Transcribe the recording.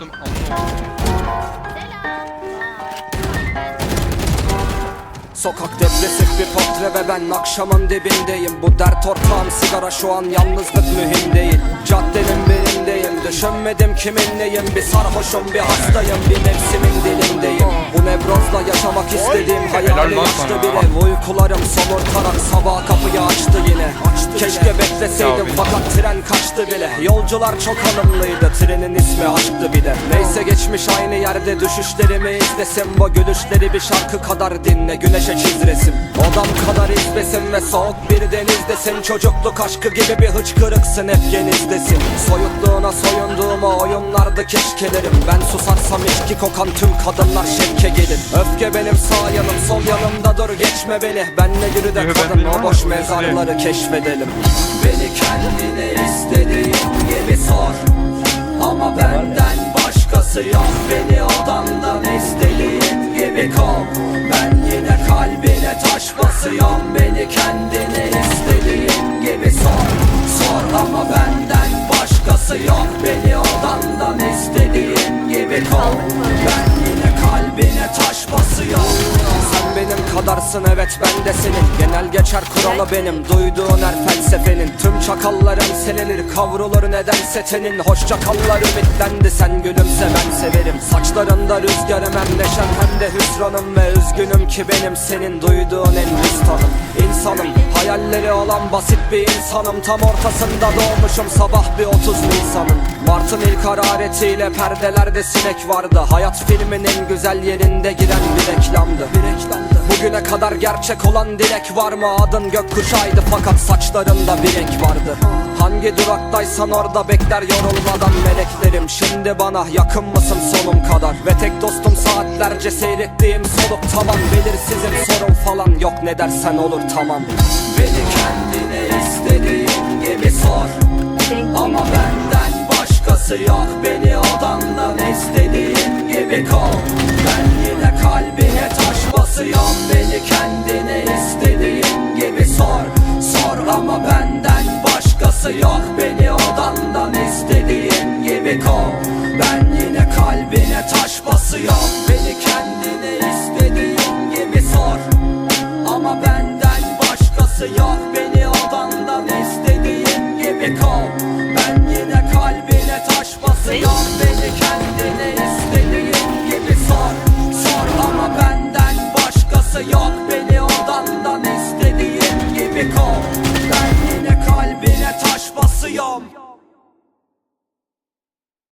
Korktum. Sokak depresif bir portre ve ben akşamın dibindeyim. Bu dert ortağım sigara şu an yalnızlık mühim değil Caddenin birindeyim düşünmedim kimin neyim. Bir sarhoşum bir hastayım. Bir nefsimin açtı sana. bir ev Uykularım somurtarak sabah kapıyı açtı yine. Keşke bekleseydim Ya fakat tren kaçtı bile. Yolcular çok hanımlıydı trenin ismi aşktı bir de. Neyse geçmiş aynı yerde düşüşlerimi izlesin. Bu gülüşleri bir şarkı kadar dinle güneşe çiz resim Odam kadar izbesin ve soğuk bir denizdesin. Çocukluk aşkı gibi bir hıçkırıksın hep genizdesin. Soyutluğuna soyunduğuma oyunlardı keşkelerim. Ben susarsam içki kokan tüm kadınlar şevke gelir. Öfke benim sağ yanım sol yanımda dur geçme beni. Benle yürü de kadın o boş mezarları keşfedelim. Beni kendine istediğin gibi sor. Ama benden başkası yok. Beni odandan istediğin gibi kov. Ben yine kalbine taş basıyorum. Beni kendine istediğin gibi sor. Sor ama benden başkası yok. Beni odandan istediğin gibi kov kadarsın evet ben de senin. Genel geçer kuralı benim Duyduğun her felsefenin. Tüm çakallarım seninir Kavrulur nedense tenin. Hoşça kallar ümitlendi Sen gülümse ben severim. Saçlarında rüzgarım hem neşem hem de hüsranım Ve üzgünüm ki benim senin duyduğun en düz tanım. İnsanım hayalleri olan basit bir insanım. Tam ortasında doğmuşum sabah bir 30 Nisan'ın Mart'ın ilk hararetiyle perdelerde sinek vardı. Hayat filmin en güzel yerinde giren bir reklamdı. Bir kadar gerçek olan dilek var mı? Adın gökkuşağıydı fakat saçlarında bir renk vardı. Hangi duraktaysan orada bekler yorulmadan meleklerim. Şimdi bana yakın mısın sonum kadar? Ve tek dostum saatlerce seyrettiğim soluk tavan. Belirsizim sorun falan yok ne dersen olur tamam. Beni kendine istediğin gibi sor. Ama benden başkası yok. Beni odandan istediğin gibi kov. Ben yine kalbine benden başkası yok. Beni odandan istediğin gibi kov Ben yine kalbine taş basıyorum. Beni kendine istediğin gibi sor. Ama benden başkası yok. Beni odandan istediğin gibi kov Ben yine kalbine taş basıyorum. Beni kendine istediğin gibi sor. Sor ama benden başkası yok. Beni odandan istediğin gibi kov